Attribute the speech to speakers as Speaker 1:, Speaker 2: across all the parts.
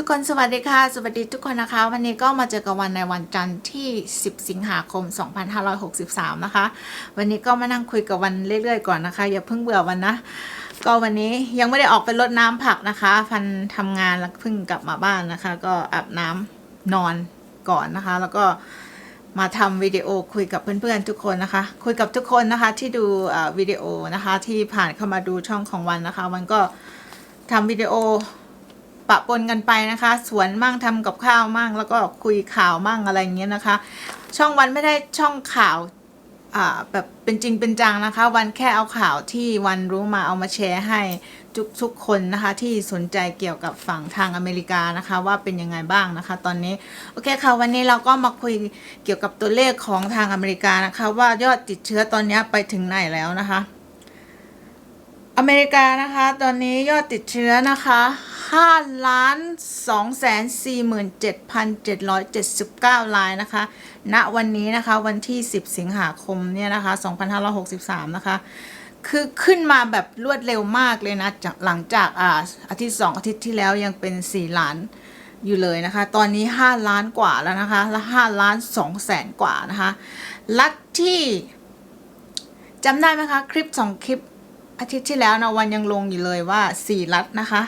Speaker 1: ทุกคนสวัสดีค่ะ สวัสดีทุกคนนะคะ วันนี้ก็มาเจอกับวันในวันจันทร์ที่ 10 สิงหาคม 2563 นะคะ วันนี้ก็มานั่งคุยกับวันเรื่อยๆก่อนนะคะ อย่าเพิ่งเบื่อวันนะ ก็วันนี้ยังไม่ได้ออกไปรดน้ำผักนะคะ พันทำงานแล้วเพิ่งกลับมาบ้านนะคะ ก็อาบน้ำนอนก่อนนะคะ แล้วก็มาทำวิดีโอคุยกับเพื่อนๆทุกคนนะคะ คุยกับทุกคนนะคะที่ดูวิดีโอนะคะที่ผ่านเข้ามาดูช่องของวันนะคะ วันก็ทำวิดีโอ ปะปนกันไปนะคะ สวนมั่งทำกับข้าวมั่งแล้วก็คุยข่าวมั่งอะไรอย่างเงี้ยนะคะ ช่องวันไม่ได้ช่องข่าวแบบเป็นจริงเป็นจังนะคะ วันแค่เอาข่าวที่วันรู้มาเอามาแชร์ให้ทุกทุกคนนะคะ ที่สนใจเกี่ยวกับฝั่งทางอเมริกานะคะ ว่าเป็นยังไงบ้างนะคะ ตอนนี้โอเคค่ะวันนี้เราก็มาคุยเกี่ยวกับตัวเลขของทางอเมริกานะคะ ว่ายอดติดเชื้อตอนนี้ไปถึงไหนแล้วนะคะ อเมริกานะคะ ตอนนี้ยอดติดเชื้อนะคะ5ล้าน2 4 7 7 7 9 รายนะคะ ณ วันนี้นะคะ วันที่ 10 สิงหาคมเนี่ยนะคะ 2563 นะคะ คือขึ้นมาแบบรวดเร็วมากเลยนะ จากหลังจากอ่าอาทิตย์ 2 อาทิตย์ที่แล้วยังเป็น 4 ล้านอยู่เลยนะคะ ตอนนี้ 5 ล้านกว่าแล้วนะคะ และ5ล้าน2แสนกว่านะคะ ลัทที่จำได้ไหมคะ คลิป 2 คลิป อาทิตย์ที่แล้วนะวันยังลงอยู่เลยว่า4รัฐนะคะ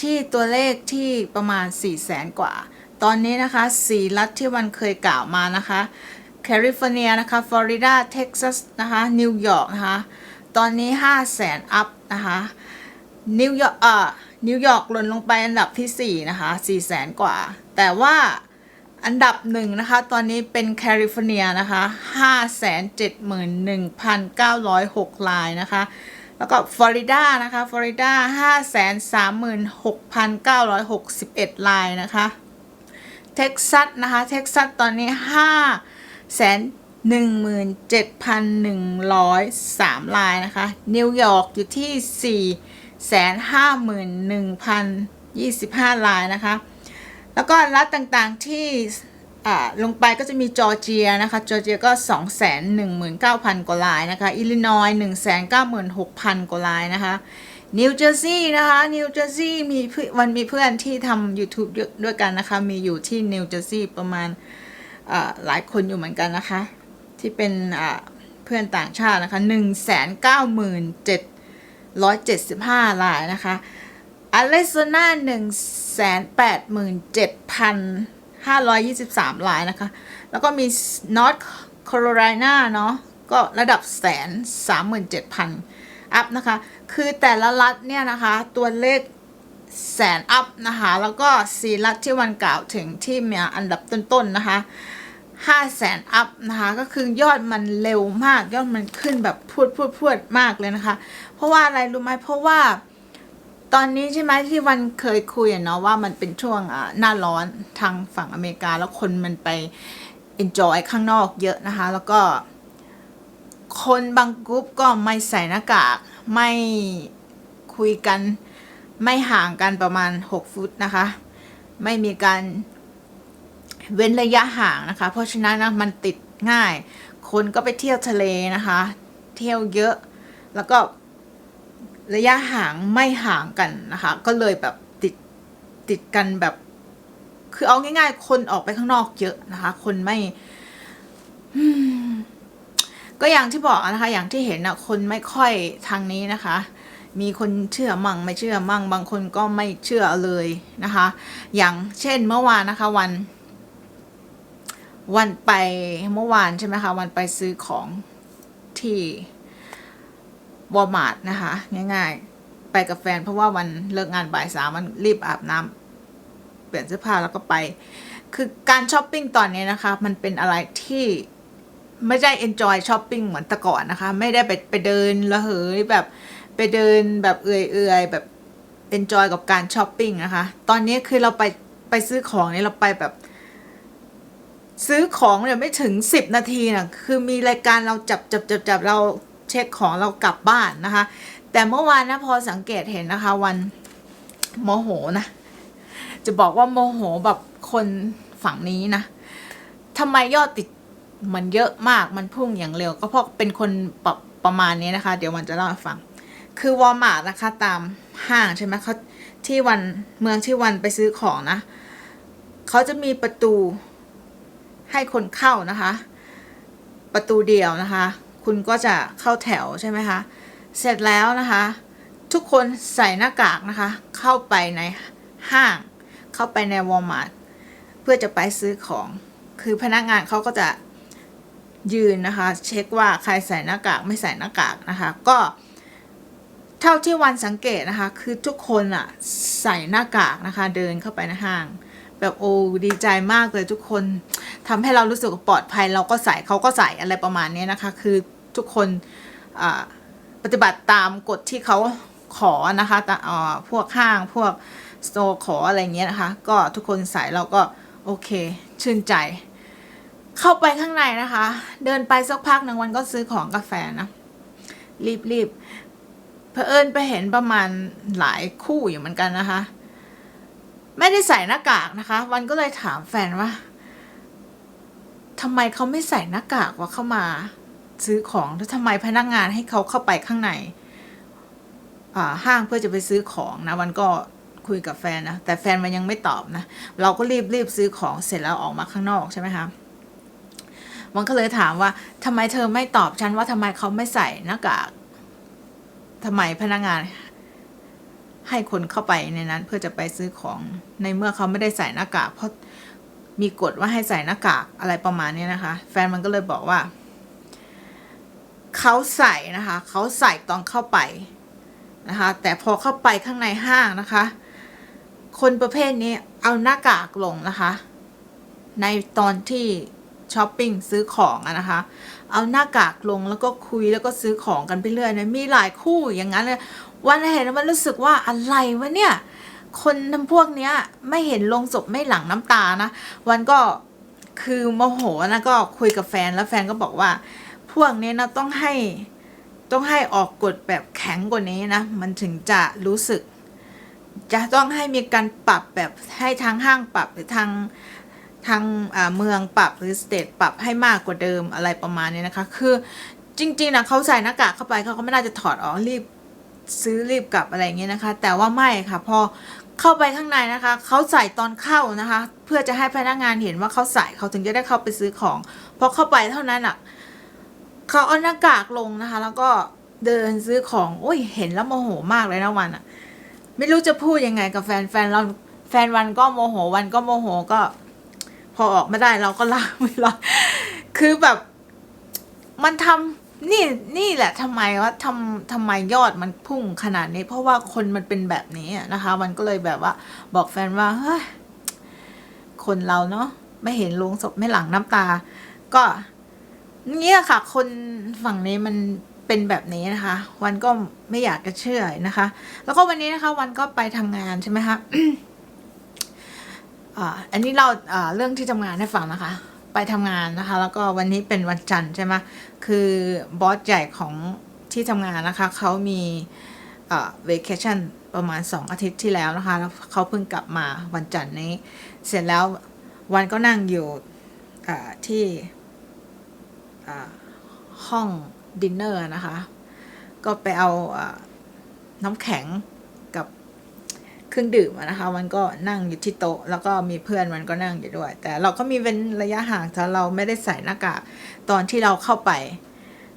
Speaker 1: ที่ตัวเลขที่ประมาณ4 0 0แสนกว่า ตอนนี้นะคะ4รัฐที่วันเคยกล่าวมานะคะแคลิฟอร์เนียนะคะฟลอริดาเท็กซัสนะคะนิวยอร์กนะคะตอนนี้5 0 0แสนอัพนะคะนิวยอร์กเอ่อนิวยอร์กหล่นลงไปอันดับที่ 4 นะคะ4 0 0แสนกว่า แต่ว่า อันดับหนึ่งนะคะ ตอนนี้เป็นแคลิฟอร์เนียนะคะ571,906รายนะคะ แล้วก็ฟลอริดานะคะฟลอริดา536,961รายนะคะเท็กซัสนะคะเท็กซัสตอนนี้5แสน17,103รายนะคะ นิวยอร์กอยู่ที่4แสน51,025รายนะคะ แล้วก็รัฐต่างๆที่ลงไปก็จะมีจอร์เจียนะคะ จอร์เจียก็ 219,000กว่ารายนะคะ อิลลินอยส์196,000กว่ารายนะคะ นิวเจอร์ซีย์นะคะ นิวเจอร์ซีย์มีวันมีเพื่อนที่ทำ YouTube ด้วยกันนะคะ มีอยู่ที่นิวเจอร์ซีย์ประมาณหลายคนอยู่เหมือนกันนะคะ ที่เป็นเพื่อนต่างชาตินะคะ 197,775รายนะคะ อาริโซนาหนึ่งแสนแปดหมื่นเจ็ดพันห้าร้อยยี่สิบสามรายนะคะ แล้วก็มีนอร์ทแคโรไลนาเนาะก็ระดับแสนสามหมื่นเจ็ดพันอัพนะคะ คือแต่ละรัฐเนี่ยนะคะ ตัวเลขแสนอัพนะคะ แล้วก็สี่รัฐที่วันกล่าวถึงที่มีอันดับต้นๆนะคะห้าแสนอัพนะคะ ก็คือยอดมันเร็วมาก ยอดมันขึ้นแบบพูดพูดพูดมากเลยนะคะ เพราะว่าอะไรรู้ไหมเพราะว่า ตอนนี้ใช่ไหมที่วันเคยคุยเนาะว่ามันเป็นช่วงหน้าร้อนทางฝั่งอเมริกาแล้วคนมันไป enjoy ข้างนอกเยอะนะคะ แล้วก็คนบางกรุ๊ปก็ไม่ใส่หน้ากาก ไม่คุยกัน ไม่ห่างกันประมาณ 6 ฟุตนะคะ ไม่มีการเว้นระยะห่างนะคะ เพราะฉะนั้นนะมันติดง่าย คนก็ไปเที่ยวทะเลนะคะ เที่ยวเยอะ แล้วก็ ระยะห่างไม่ห่างกันนะคะ ก็เลยแบบติดติดกันแบบ คือเอาง่ายๆ คนออกไปข้างนอกเยอะนะคะ คนไม่ก็อย่างที่บอกนะคะ อย่างที่เห็นนะคนไม่ค่อยทางนี้นะคะ มีคนเชื่อมั่งไม่เชื่อมั่ง บางคนก็ไม่เชื่อเลยนะคะ อย่างเช่นเมื่อวานนะคะ วัน วันไปเมื่อวานใช่ไหมคะ วันไปซื้อของที่ วอลมาร์ทนะคะ ง่ายๆ ไปกับแฟนเพราะว่าวันเลิกงานบ่ายสามมันรีบอาบน้ำเปลี่ยนเสื้อผ้าแล้วก็ไป คือการช้อปปิ้งตอนนี้นะคะ มันเป็นอะไรที่ไม่ได้ enjoy ช้อปปิ้งเหมือนแต่ก่อนนะคะ ไม่ได้ไปไปเดินระเหยแบบไปเดินแบบเอื่อยๆแบบ enjoy กับการช้อปปิ้งนะคะ ตอนนี้คือเราไปไปซื้อของเนี่ยเราไปแบบ ซื้อของเนี่ยไม่ถึง10นาทีนะคือมีรายการเราจับจับจับจับเรา เช็คของเรากลับบ้านนะคะ แต่เมื่อวานนะพอสังเกตเห็นนะคะ วันโมโหนะ จะบอกว่าโมโหแบบคนฝั่งนี้นะทำไมยอดติดมันเยอะมากมันพุ่งอย่างเร็ว ก็เพราะเป็นคนปรประมาณนี้นะคะ เดี๋ยววันจะเล่าให้ฟัง คือวอลมาร์ทนะคะ ตามห้างใช่ไหมเขาที่วันเมืองที่วันไปซื้อของนะเขาจะมีประตูให้คนเข้านะคะ ประตูเดียวนะคะ คุณก็จะเข้าแถวใช่ไหมคะ เสร็จแล้วนะคะ ทุกคนใส่หน้ากากนะคะ เข้าไปในห้าง เข้าไปในวอลมาร์ทเพื่อจะไปซื้อของ คือพนักงานเขาก็จะยืนนะคะ เช็คว่าใครใส่หน้ากากไม่ใส่หน้ากากนะคะ ก็เท่าที่วันสังเกตนะคะ คือทุกคนอะใส่หน้ากากนะคะ เดินเข้าไปในห้าง แบบโอ้ดีใจมากเลยทุกคนทำให้เรารู้สึกปลอดภัย เราก็ใส่เขาก็ใส่อะไรประมาณนี้นะคะ คือทุกคนปฏิบัติตามกฎที่เขาขอนะคะแต่พวกห้างพวกสโตร์ขออะไรเงี้ยนะคะ ก็ทุกคนใส่เราก็โอเค ชื่นใจ เข้าไปข้างในนะคะ เดินไปสักพักหนึ่งวันก็ซื้อของกาแฟนะ รีบรีบเอิญไปเห็นประมาณหลายคู่อยู่เหมือนกันนะคะ ไม่ได้ใส่หน้ากากนะคะ วันก็เลยถามแฟนว่าทำไมเขาไม่ใส่หน้ากากว่าเข้ามา ซื้อของแล้วทำไมพนักงานให้เขาเข้าไปข้างในห้างเพื่อจะไปซื้อของนะ วันก็คุยกับแฟนนะ แต่แฟนมันยังไม่ตอบนะ เราก็รีบรีบซื้อของเสร็จแล้วออกมาข้างนอกใช่ไหมคะวันก็เลยถามว่าทำไมเธอไม่ตอบฉันว่าทำไมเขาไม่ใส่หน้ากากทำไมพนักงาน ให้คนเข้าไปในนั้นเพื่อจะไปซื้อของ ในเมื่อเขาไม่ได้ใส่หน้ากาก เพราะมีกฎว่าให้ใส่หน้ากากอะไรประมาณนี้นะคะ แฟนมันก็เลยบอกว่า เขาใส่นะคะ เขาใส่ตอนเข้าไปนะคะ แต่พอเข้าไปข้างในห้างนะคะ คนประเภทนี้เอาหน้ากากลงนะคะ ในตอนที่ช้อปปิ้งซื้อของอะนะคะ เอาหน้ากากลงแล้วก็คุยแล้วก็ซื้อของกันไปเรื่อยนะมีหลายคู่อย่างนั้นเลย วันเห็นวมันรู้สึกว่าอะไรวะเนี่ย คนทำพวกเนี้ยไม่เห็นลงศพไม่หลั่งน้ำตานะ วันก็คือโมโหนะก็คุยกับแฟนแล้วแฟนก็บอกว่า พวกนี้นะต้องให้ต้องให้ออกกฎแบบแข็งกว่านี้นะ มันถึงจะรู้สึก จะต้องให้มีการปรับแบบให้ทางห้างปรับหรือทางทางเมืองปรับหรือสเตทปรับให้มากกว่าเดิมอะไรประมาณนี้นะคะ คือจริงๆนะเขาใส่หน้ากากเข้าไปเขาก็ไม่น่าจะถอดออกรีบ ซื้อรีบกลับอะไรอย่างเงี้ยนะคะ แต่ว่าไม่ค่ะพอเข้าไปข้างในนะคะเขาใส่ตอนเข้านะคะ เพื่อจะให้พนักงานเห็นว่าเขาใส่เขาถึงจะได้เข้าไปซื้อของพอเข้าไปเท่านั้นอะเขาเอาหน้ากากลงนะคะ แล้วก็เดินซื้อของโอ้ยเห็นแล้วโมโหมากเลยนะวันอะ ไม่รู้จะพูดยังไงกับแฟนแฟนเราแฟนวันก็โมโหวันก็โมโหก็ พอออกไม่ได้เราก็ลากไม่รอดคือแบบ มันทำ นี่นี่แหละทำไมว่าทำทำไมยอดมันพุ่งขนาดนี้ เพราะว่าคนมันเป็นแบบนี้นะคะ มันก็เลยแบบว่า บอกแฟนว่าเฮ้ยคนเราเนาะไม่เห็นลงศพไม่หลังน้ำตา ก็เงี้ยค่ะ คนฝั่งนี้มันเป็นแบบนี้นะคะ วันก็ไม่อยากจะเชื่อนะคะ แล้วก็วันนี้นะคะ วันก็ไปทำงานใช่ไหมคะอันนี้เราอ่าเรื่องที่ทำงานให้ฟังนะคะ ไปทำงานนะคะ แล้วก็วันนี้เป็นวันจันทร์ใช่ไหมคือบอสใหญ่ของที่ทำงานนะคะเขามีเอ่อ vacation ประมาณ 2 อาทิตย์ที่แล้วนะคะ แล้วเขาเพิ่งกลับมาวันจันทร์นี้ เสร็จแล้ววันก็นั่งอยู่อ่าที่อ่าห้องดินเนอร์นะคะ ก็ไปเอาอ่าน้ำแข็ง เครื่องดื่มนะคะ มันก็นั่งอยู่ที่โต๊ะ แล้วก็มีเพื่อนมันก็นั่งอยู่ด้วย แต่เราก็มีเว้นระยะห่างแต่เราไม่ได้ใส่หน้ากากตอนที่เราเข้าไป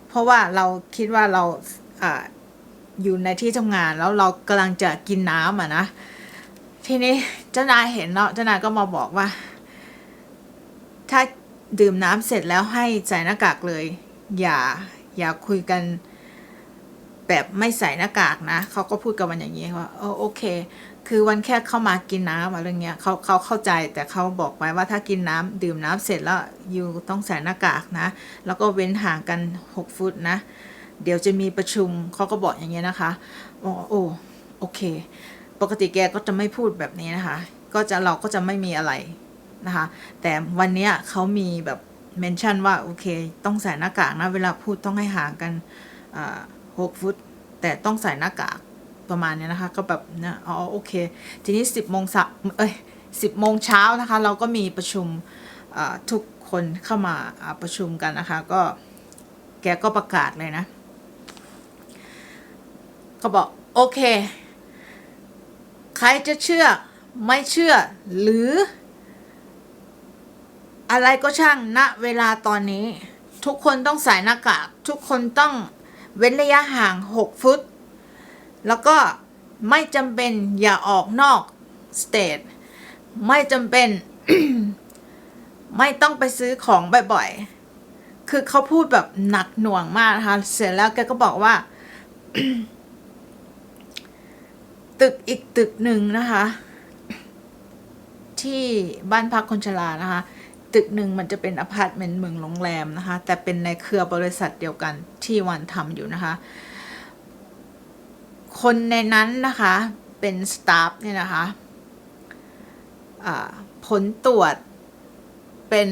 Speaker 1: เพราะว่าเราคิดว่าเราอ่าอยู่ในที่ทำงานแล้วเรากำลังจะกินน้ำอะนะทีนี้เจ้านายเห็นเนาะเจ้านายก็มาบอกว่า ถ้าดื่มน้ำเสร็จแล้วให้ใส่หน้ากากเลย อย่าอย่าคุยกันแบบไม่ใส่หน้ากากนะเขาก็พูดกับมันอย่างนี้ว่าเออโอเค คือวันแค่เข้ามากินน้ำอะไรเงี้ยเขาเขาเข้าใจแต่เขาบอกไว้ว่าถ้ากินน้ำดื่มน้ำเสร็จแล้วยูต้องใส่หน้ากากนะ แล้วก็เว้นห่างกัน 6 ฟุตนะ เดี๋ยวจะมีประชุมเขาก็บอกอย่างเงี้ยนะคะบอกโอ้โอเค ปกติแกก็จะไม่พูดแบบนี้นะคะ ก็จะเราก็จะไม่มีอะไรนะคะ แต่วันเนี้ยเขามีแบบเมนชั่นว่าโอเค ต้องใส่หน้ากากนะ เวลาพูดต้องให้ห่างกันหกฟุต แต่ต้องใส่หน้ากาก ประมาณเนี้ยนะคะ ก็แบบนะอ๋อโอเค ทีนี้สิบโมงสเอ้ยสิบโมงเช้านะคะ เราก็มีประชุมทุกคนเข้ามาประชุมกันนะคะ ก็แกก็ประกาศเลยนะ ก็บอก โอเค ใครจะเชื่อไม่เชื่อหรือ อะไรก็ช่างณเวลาตอนนี้ ทุกคนต้องใส่หน้ากาก ทุกคนต้องเว้นระยะห่าง 6 ฟุต แล้วก็ไม่จำเป็นอย่าออกนอกสเตทไม่จำเป็น ไม่ต้องไปซื้อของบ่อยๆ คือเขาพูดแบบหนักหน่วงมากนะคะ เสร็จแล้วแกก็บอกว่า ตึกอีกตึกหนึ่งนะคะ ที่บ้านพักคนชรานะคะ ตึกหนึ่งมันจะเป็นอพาร์ตเมนต์เมืองโรงแรมนะคะ แต่เป็นในเครือบริษัทเดียวกันที่วันทำอยู่นะคะ คนในนั้นนะคะ เป็นสตาฟเนี่ยนะคะผลตรวจเป็น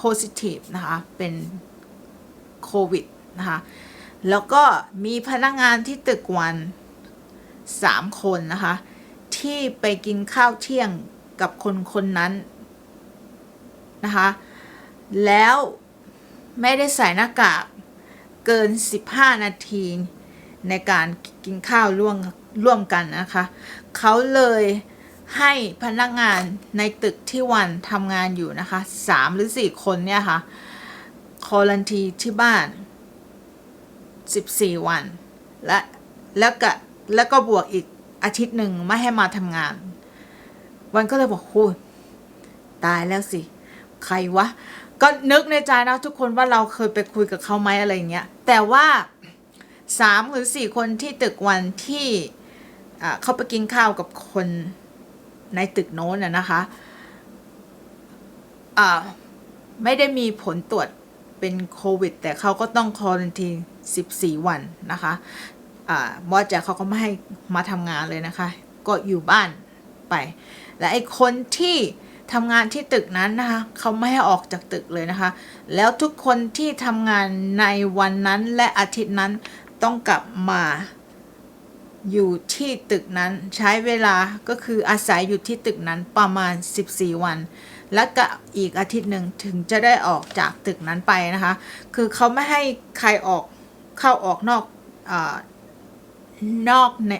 Speaker 1: positive นะคะ เป็นโควิดนะคะ แล้วก็มีพนักงานที่ตึกวันสามคนนะคะ ที่ไปกินข้าวเที่ยงกับคนคนนั้นนะคะ แล้วไม่ได้ใส่หน้ากากเกิน 15 นาที ในการกินข้าวร่วมร่วมกันนะคะ เขาเลยให้พนักงานในตึกที่วันทำงานอยู่นะคะสามหรือสี่คนเนี่ยค่ะคอลันทีที่บ้าน14วัน และแล้วก็แล้วก็บวกอีกอาทิตย์หนึ่งไม่ให้มาทำงาน วันก็เลยบอกโอ้ยตายแล้วสิ ใครวะ ก็นึกในใจนะทุกคนว่าเราเคยไปคุยกับเขาไหมอะไรอย่างเงี้ย แต่ว่า สามหรือสี่คนที่ตึกวันที่เขาไปกินข้าวกับคนในตึกโน้นนะนะคะไม่ได้มีผลตรวจเป็นโควิด แต่เขาก็ต้องคอรันที 14 วันนะคะบอสจากเขาก็ไม่ให้มาทำงานเลยนะคะ ก็อยู่บ้านไป และไอ้คนที่ทำงานที่ตึกนั้นนะคะเขาไม่ให้ออกจากตึกเลยนะคะ แล้วทุกคนที่ทำงานในวันนั้นและอาทิตย์นั้น ต้องกลับมาอยู่ที่ตึกนั้นใช้เวลาก็คืออาศัยอยู่ที่ตึกนั้นประมาณ 14 วัน และก็อีกอาทิตย์หนึ่งถึงจะได้ออกจากตึกนั้นไปนะคะ คือเขาไม่ให้ใครออกเข้าออกนอกอานอกใน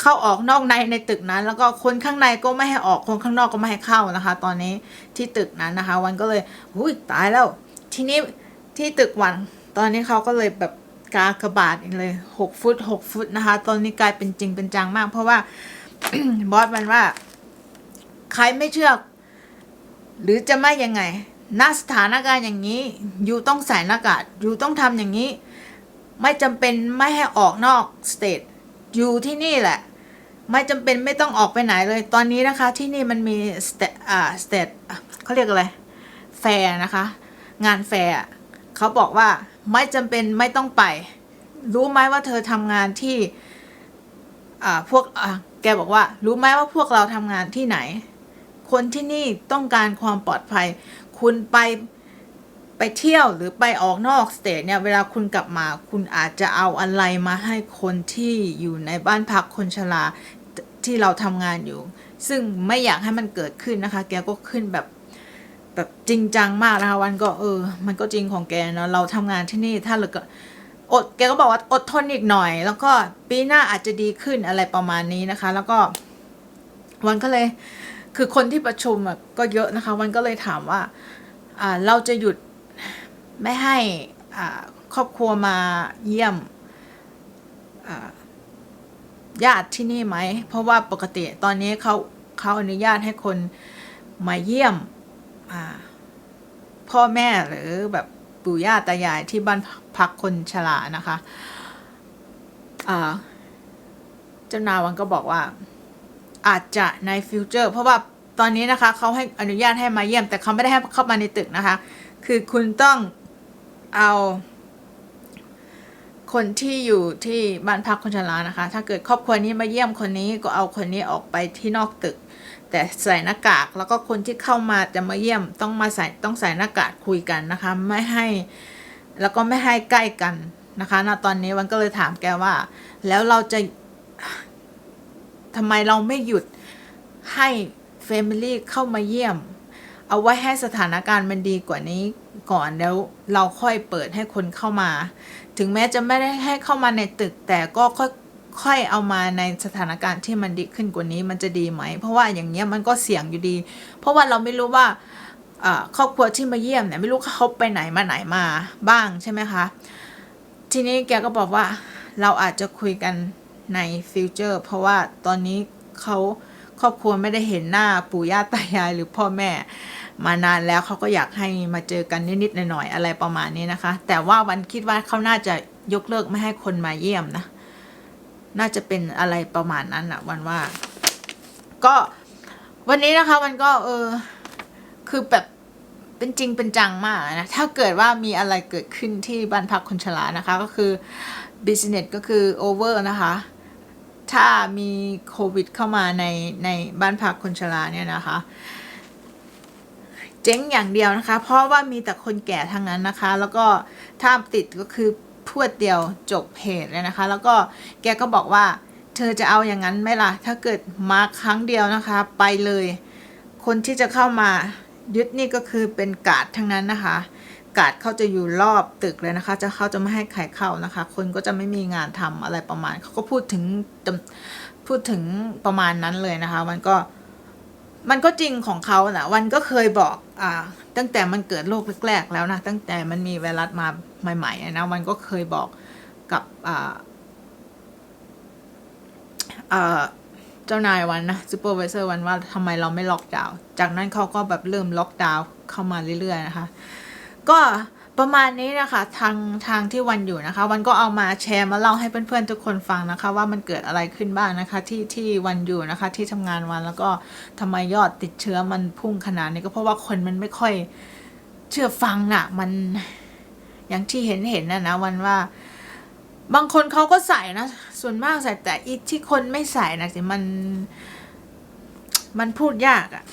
Speaker 1: เข้าออกนอกในในตึกนั้น แล้วก็คนข้างในก็ไม่ให้ออกคนข้างนอกก็ไม่ให้เข้านะคะ ตอนนี้ที่ตึกนั้นนะคะ วันก็เลยหุยตายแล้ว ทีนี้ที่ตึกวันตอนนี้เขาก็เลยแบบ กากระบาดอีกเลยหกฟุตหกฟุตนะคะ ตอนนี้กลายเป็นจริงเป็นจังมาก เพราะว่าบอสมันว่า ใครไม่เชื่อ หรือจะไม่ยังไงณสถานการณ์อย่างนี้ อยู่ต้องใส่หน้ากากอยู่ต้องทำอย่างนี้ ไม่จำเป็นไม่ให้ออกนอกสเตทอยู่ที่นี่แหละ ไม่จำเป็นไม่ต้องออกไปไหนเลย ตอนนี้นะคะที่นี่มันมีสเตอ่าสเตทเขาเรียกอะไร แฟร์นะคะ งานแฟร์เขาบอกว่า ไม่จำเป็นไม่ต้องไป รู้ไหมว่าเธอทำงานที่อ่าพวกอ่าแกบอกว่า รู้ไหมว่าพวกเราทำงานที่ไหน คนที่นี่ต้องการความปลอดภัย คุณไปไปเที่ยวหรือไปออกนอกสเตทเนี่ย เวลาคุณกลับมา คุณอาจจะเอาอะไรมาให้คนที่อยู่ในบ้านพักคนชราที่เราทำงานอยู่ ซึ่งไม่อยากให้มันเกิดขึ้นนะคะ แกก็ขึ้นแบบ แบบจริงจังมากนะคะ วันก็เออ มันก็จริงของแกเนาะเราทำงานที่นี่ถ้าเราก็อดแกก็บอกว่าอดทนอีกหน่อย แล้วก็ปีหน้าอาจจะดีขึ้นอะไรประมาณนี้นะคะ แล้วก็ วันก็เลย คือคนที่ประชุมอะก็เยอะนะคะ วันก็เลยถามว่าอ่าเราจะหยุดไม่ให้อ่าครอบครัวมาเยี่ยมญาติที่นี่ไหม เพราะว่าปกติตอนนี้เขาเขาอนุญาตให้คนมาเยี่ยม พ่อแม่หรือแบบปู่ย่าตายายที่บ้านพักคนชรานะคะเจ้านาวันก็บอกว่า อาจจะในฟิวเจอร์เพราะว่าตอนนี้นะคะเขาให้อนุญาตให้มาเยี่ยม แต่เขาไม่ได้ให้เข้ามาในตึกนะคะ คือคุณต้องเอา คนที่อยู่ที่บ้านพักคนชรานะคะ ถ้าเกิดครอบครัวนี้มาเยี่ยมคนนี้ก็เอาคนนี้ออกไปที่นอกตึก แต่ใส่หน้ากากแล้วก็คนที่เข้ามาจะมาเยี่ยมต้องมาใส่ต้องใส่หน้ากากคุยกันนะคะ ไม่ให้แล้วก็ไม่ให้ใกล้กันนะคะณตอนนี้วันก็เลยถามแกว่า แล้วเราจะทำไมเราไม่หยุดให้เฟมิลี่เข้ามาเยี่ยม เอาไว้ให้สถานการณ์มันดีกว่านี้ก่อนแล้วเราค่อยเปิดให้คนเข้ามา ถึงแม้จะไม่ได้ให้เข้ามาในตึกแต่ก็ค่อย ค่อยเอามาในสถานการณ์ที่มันดีขึ้นกว่านี้มันจะดีไหม เพราะว่าอย่างเงี้ยมันก็เสี่ยงอยู่ดี เพราะว่าเราไม่รู้ว่าครอบครัวที่มาเยี่ยมเนี่ยไม่รู้เขาไปไหนมาไหนมาบ้างใช่ไหมคะทีนี้แกก็บอกว่าเราอาจจะคุยกันในฟิวเจอร์เพราะว่าตอนนี้เขาครอบครัวไม่ได้เห็นหน้าปู่ย่าตายายหรือพ่อแม่มานานแล้วเขาก็อยากให้มาเจอกันนิดๆหน่อยๆอะไรประมาณนี้นะคะ แต่ว่าวันคิดว่าเขาน่าจะยกเลิกไม่ให้คนมาเยี่ยมนะ น่าจะเป็นอะไรประมาณนั้นอะวันว่า ก็วันนี้นะคะมันก็เออ คือแบบเป็นจริงเป็นจังมากนะ ถ้าเกิดว่ามีอะไรเกิดขึ้นที่บ้านพักคนชรานะคะ ก็คือ business ก็คือ over นะคะ ถ้ามีโควิดเข้ามาในในบ้านพักคนชราเนี่ยนะคะเจ๊งอย่างเดียวนะคะ เพราะว่ามีแต่คนแก่ทั้งนั้นนะคะ แล้วก็ถ้าติดก็คือ พวดเดียวจบเหตุเลยนะคะ แล้วก็แกก็บอกว่า เธอจะเอาอย่างนั้นไหมล่ะ ถ้าเกิดมาครั้งเดียวนะคะ ไปเลย คนที่จะเข้ามายึดนี่ก็คือเป็นกาดทั้งนั้นนะคะ กาดเขาจะอยู่รอบตึกเลยนะคะ จะเขาจะไม่ให้ใครเข้านะคะ คนก็จะไม่มีงานทำอะไรประมาณเขาก็พูดถึงพูดถึงประมาณนั้นเลยนะคะ มันก็ มันก็จริงของเขานะวันก็เคยบอกอ่าตั้งแต่มันเกิดโรคแรกๆแล้วนะ ตั้งแต่มันมีไวรัสมาใหม่ๆนะวันก็เคยบอกกับอ่าอ่าเจ้านายวันนะซูเปอร์วิเซอร์วันว่าทำไมเราไม่ล็อกดาวน์จากนั้นเขาก็แบบเริ่มล็อกดาวน์เข้ามาเรื่อยๆนะคะ ก็ ประมาณนี้นะคะทางทางที่วันอยู่นะคะ วันก็เอามาแชร์มาเล่าให้เพื่อนๆทุกคนฟังนะคะ ว่ามันเกิดอะไรขึ้นบ้างนะคะ ที่ที่วันอยู่นะคะ ที่ทำงานวันแล้วก็ทำไมยอดติดเชื้อมันพุ่งขนาดนี้ก็เพราะว่าคนมันไม่ค่อยเชื่อฟังน่ะ มันอย่างที่เห็นเห็นนะนะวันว่า บางคนเขาก็ใส่นะส่วนมากใส่แต่อีที่คนไม่ใส่นะสิมัน มันพูดยากอะ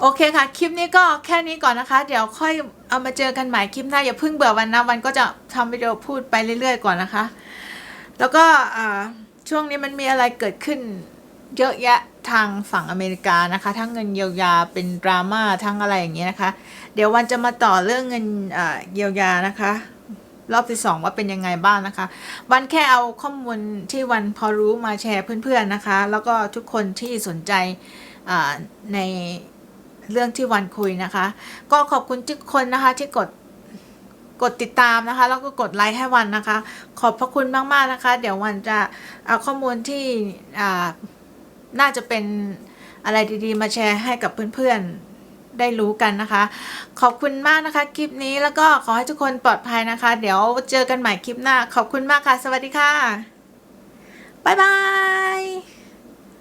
Speaker 1: โอเคค่ะ คลิปนี้ก็แค่นี้ก่อนนะคะ เดี๋ยวค่อยเอามาเจอกันใหม่คลิปหน้าอย่าเพิ่งเบื่อวันนะวันก็จะทำวิดีโอพูดไปเรื่อย ๆ ก่อนนะคะ แล้วก็ช่วงนี้มันมีอะไรเกิดขึ้นเยอะแยะทางฝั่งอเมริกานะคะ ทั้งเงินเยียวยาเป็นดราม่าทั้งอะไรอย่างเงี้ยนะคะ เดี๋ยววันจะมาต่อเรื่องเงินเยียวยานะคะ รอบที่สองว่าเป็นยังไงบ้างนะคะ วันแค่เอาข้อมูลที่วันพอรู้มาแชร์เพื่อนๆนะคะ แล้วก็ทุกคนที่สนใจใน เรื่องที่วันคุยนะคะ ก็ขอบคุณทุกคนนะคะที่กดกดติดตามนะคะ แล้วก็กดไลค์ให้วันนะคะ ขอบพระคุณมาก ๆ นะคะ เดี๋ยววันจะเอาข้อมูลที่อ่าน่าจะเป็นอะไรดี ๆ มาแชร์ให้กับเพื่อน ๆ ได้รู้กันนะคะ ขอบคุณมากนะคะ คลิปนี้แล้วก็ขอให้ทุกคนปลอดภัยนะคะ เดี๋ยวเจอกันใหม่คลิปหน้า ขอบคุณมากค่ะ สวัสดีค่ะ บ๊ายบาย